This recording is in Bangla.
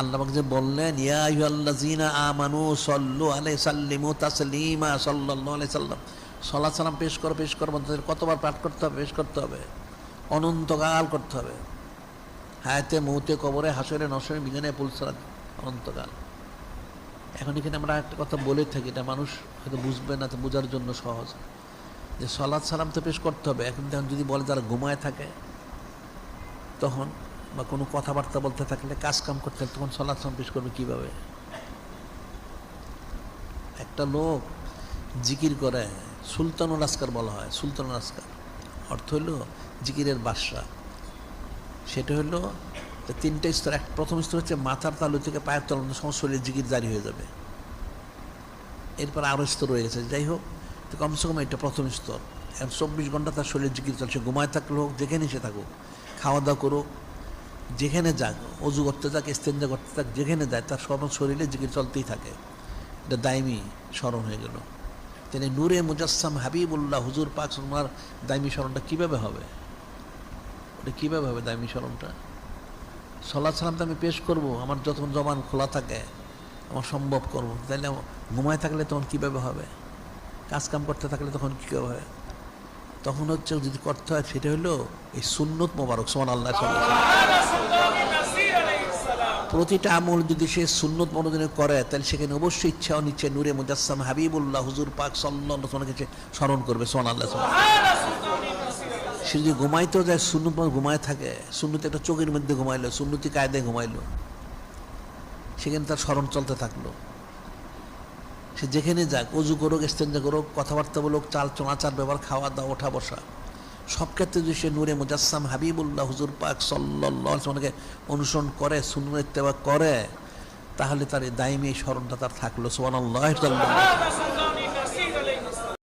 আল্লাহ যে বললেন, ইয়া আইয়ুহাল্লাযীনা আমানু সাল্লু আলাইহি সাল্লিমু তাসলিমা সাল্লাল্লাহু আলাইহি সাল্লাম। সাল্লাহ সালাম পেশ করো পেশ করো, বলতে কতবার পাঠ করতে হবে, পেশ করতে হবে। অনন্তকাল করতে হবে। হায়াতে, মৌতে, কবরে, হাসরে, নসরে বিজ্ঞানে পুলসরাত অনন্তকাল। এখন এখানে আমরা একটা কথা বলে থাকি, এটা মানুষ হয়তো বুঝবে না, তো বোঝার জন্য সহজ। যে সলাৎ সালাম তো পেশ করতে হবে। এখন যদি বলে তারা ঘুমায় থাকে, তখন বা কোনো কথাবার্তা বলতে থাকলে কাজ কাম করতে তখন সলাৎ সালাম পেশ করবে কীভাবে? একটা লোক জিকির করে, সুলতানুল আসকার বলা হয়, সুলতানুল আসকার অর্থ হইল জিকিরের বাদশা। সেটা হলো তিনটে স্তর, এক প্রথম স্তর হচ্ছে মাথার তালু থেকে পায়ের তল সমস্ত শরীরে জিকির জারি হয়ে যাবে। এরপর আরও স্তর রয়ে গেছে। যাই হোক, তো কমসে কম এটা প্রথম স্তর। চব্বিশ ঘণ্টা তার শরীরে জিকির চলছে। ঘুমায় থাকলে হোক যেখানে সে থাকুক খাওয়া দাওয়া করুক যেখানে যাক, অজু করতে যাক স্তেঞ্জা করতে যাক, যেখানে যায়, তার সব শরীরে জিকির চলতেই থাকে। এটা দায়মি স্মরণ হয়ে গেল। তিনি নূরে মুজাসসাম হাবিবুল্লাহ হুজুর পাক ওনার দায়মি স্মরণটা কীভাবে হবে? ওটা কীভাবে হবে দায়মি স্মরণটা? সল্লাহ সালাম তো আমি পেশ করব, আমার যতক্ষণ জবান খোলা থাকে, আমার সম্ভব করব। তাহলে ঘুমায় থাকলে তখন কীভাবে হবে? কাজ কাম করতে থাকলে তখন কীভাবে হবে? তখন হচ্ছে যদি করতে হয়, সেটা হলো এই সুন্নত মোবারক সমান আল্লাহ প্রতিটা আমল যদি সে সুন্নত মনোদিনে করে, তাহলে সেখানে অবশ্যই ইচ্ছা নিচ্ছে নূরে মুজাসসাম হাবিবুল্লাহ, হুজুর পাক সাল্লাহ তোমাকে স্মরণ করবে সোমান আল্লাহ সে যদি ঘুমাইতেও যায়, সুন্নত ঘুমায় থাকে, সুন্নতি একটা চোখের মধ্যে ঘুমাইলো, সুন্নতি কায়দায় ঘুমাইলো, সেখানে তার স্মরণ চলতে থাকল। সে যেখানে যাক অজু করুক স্টেঞ্জা করুক, কথাবার্তা বলুক, চাল চলাচার ব্যবহার, খাওয়া দাওয়া, ওঠা, বসা। সব ক্ষেত্রে যদি সে নূরে মুজাসসাম হাবিবুল্লাহ হুজুর পাক সাল্লাহ অনেকে অনুসরণ করে সুন্নত ইত্তেবা করে, তাহলে তার এই দায়মি স্মরণটা তার থাকল। সোয়ান আল্লাহ।